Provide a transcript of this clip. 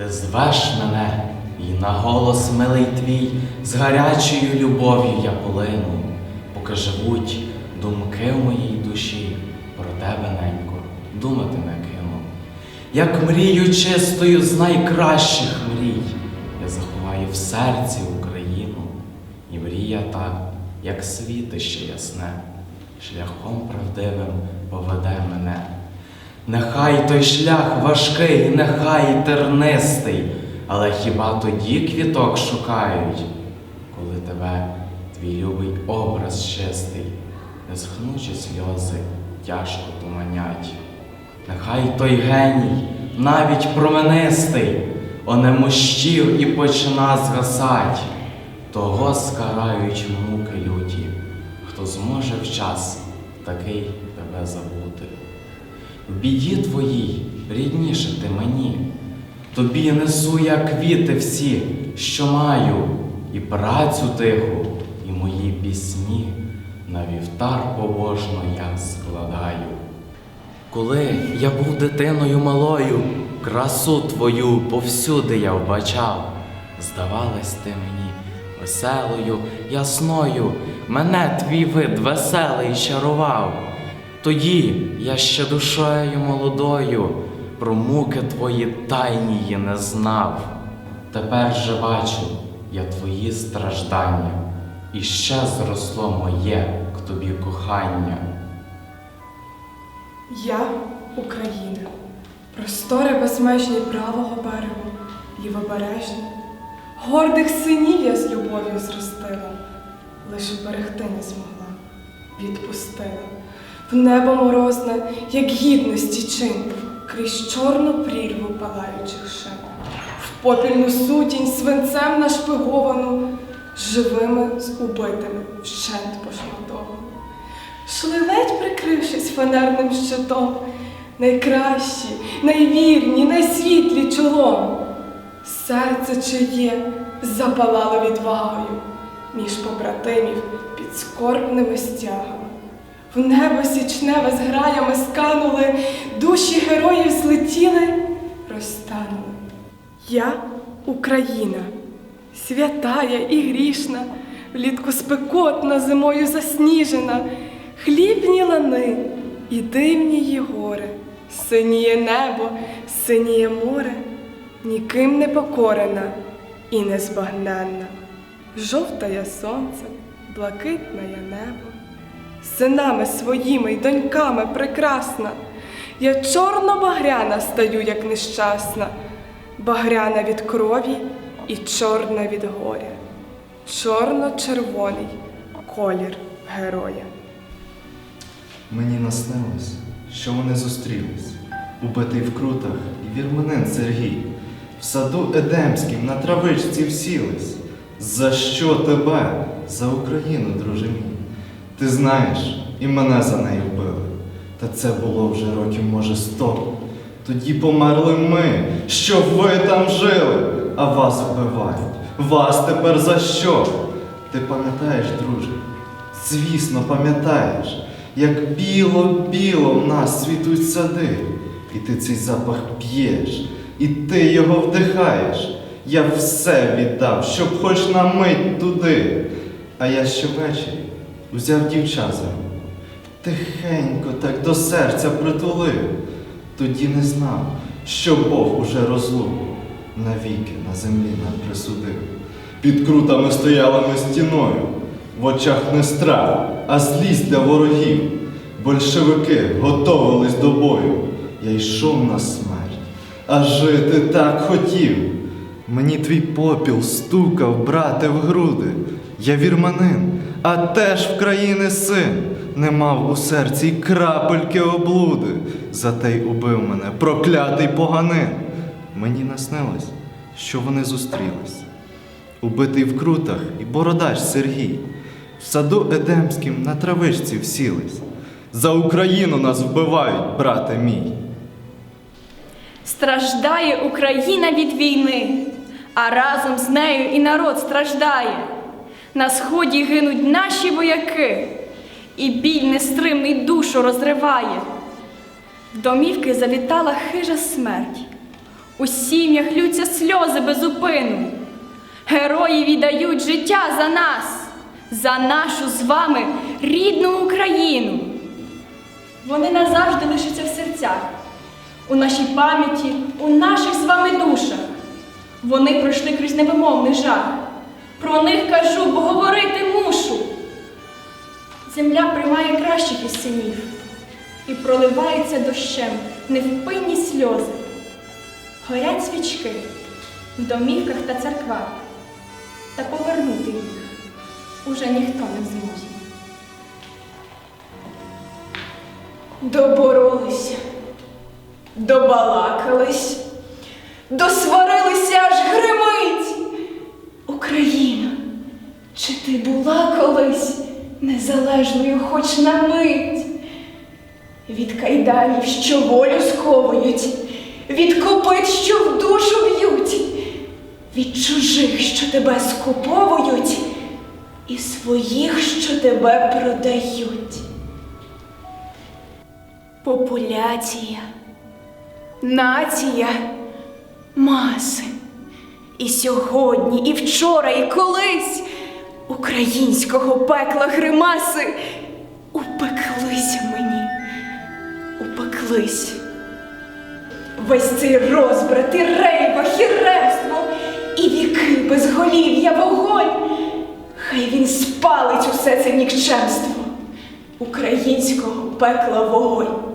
Ти звеш мене, і на голос милий твій, з гарячою любов'ю я полину, поки живуть думки в моїй душі, про тебе, ненько, думати не кину. Як мрію чистою з найкращих мрій, я заховаю в серці Україну, і мрія так, як світище ясне, шляхом правдивим поведе мене. Нехай той шлях важкий, нехай тернистий, але хіба тоді квіток шукають, коли тебе твій любий образ чистий, несхнучі сльози тяжко туманять. Нехай той геній, навіть променистий, онемощів і почина згасать, того скарають муки люті, хто зможе в час такий тебе забути. В біді твоїй рідніше ти мені, тобі несу я квіти всі, що маю, і працю тиху, і мої пісні на вівтар побожно я складаю. Коли я був дитиною малою, красу твою повсюди я вбачав, здавалась ти мені веселою, ясною, мене твій вид веселий чарував. Тоді я ще душею молодою про муки твої тайнії не знав. Тепер же бачу я твої страждання, і ще зросло моє к тобі кохання. Я Україна, простори безмежні правого берегу, лівобережні. Гордих синів я з любов'ю зростила, лише берегти не змогла, відпустила. В небо морозне, як гідності чин, крізь чорну прірву палаючих шин. В попільну сутінь свинцем нашпиговану, живими з убитими вщент пошматовану. Шли ледь прикрившись фанерним щитом, найкращі, найвірні, найсвітлі чолом. Серце чиє запалало відвагою між побратимів під скорбними стягами. В небо січневе з граями сканули, душі героїв злетіли, розтанули. Я Україна, святая і грішна, влітку спекотна, зимою засніжена, хлібні лани і дивні її гори, синіє небо, синіє море, ніким не покорена і незбагненна, жовтає сонце, блакитне небо, синами своїми й доньками прекрасна. Я чорно-багряна стаю, як нещасна, багряна від крові і чорна від горя, чорно-червоний колір героя. Мені наснилось, що вони зустрілись, убитий в крутах і вірменин Сергій, в саду Едемським на травичці всілись. За що тебе, за Україну, друже мій? Ти знаєш, і мене за нею вбили. Та це було вже років, може, сто. Тоді померли ми, щоб ви там жили, а вас вбивають. Вас тепер за що? Ти пам'ятаєш, друже? Звісно, пам'ятаєш, як біло-біло в нас світуть сади, і ти цей запах п'єш, і ти його вдихаєш. Я все віддав, щоб хоч на мить туди. А я щовечері узяв дівча за руку, тихенько так до серця притулив. Тоді не знав, що Бог уже розлуку навіки на землі нам присудив. Під крутами стояли ми стіною, в очах не страх, а злість для ворогів. Большевики готовились до бою. Я йшов на смерть, а жити так хотів. Мені твій попіл стукав, брате, в груди. Я вірманин, а теж в країни син. Не мав у серці крапельки облуди. Зате й убив мене, проклятий поганин. Мені наснилось, що вони зустрілись. Убитий в крутах і бородач Сергій. В саду Едемським на травичці всілись. За Україну нас вбивають, брате мій. Страждає Україна від війни, а разом з нею і народ страждає. На сході гинуть наші вояки, і біль нестримний душу розриває. В домівки завітала хижа смерть. У сім'ях лються сльози без упину. Герої віддають життя за нас, за нашу з вами рідну Україну. Вони назавжди лишаться в серцях, у нашій пам'яті, у наших з вами душах. Вони пройшли крізь невимовний жах. Про них кажу, бо говорити мушу. Земля приймає кращих із синів і проливається дощем невпинні сльози. Горять свічки в домівках та церквах, та повернути їх уже ніхто не зможе. Доборолися, добалакались, досварилися аж гримить. Україна, чи ти була колись незалежною хоч на мить? Від кайданів, що волю сховують, від копит, що в душу б'ють, від чужих, що тебе скуповують, і своїх, що тебе продають. Популяція, нація, маси. І сьогодні, і вчора, і колись українського пекла гримаси упеклися мені, упеклись. Весь цей розбрат, і рейбах, і ревство, і віки безголів'я, вогонь. Хай він спалить усе це нікчемство українського пекла вогонь.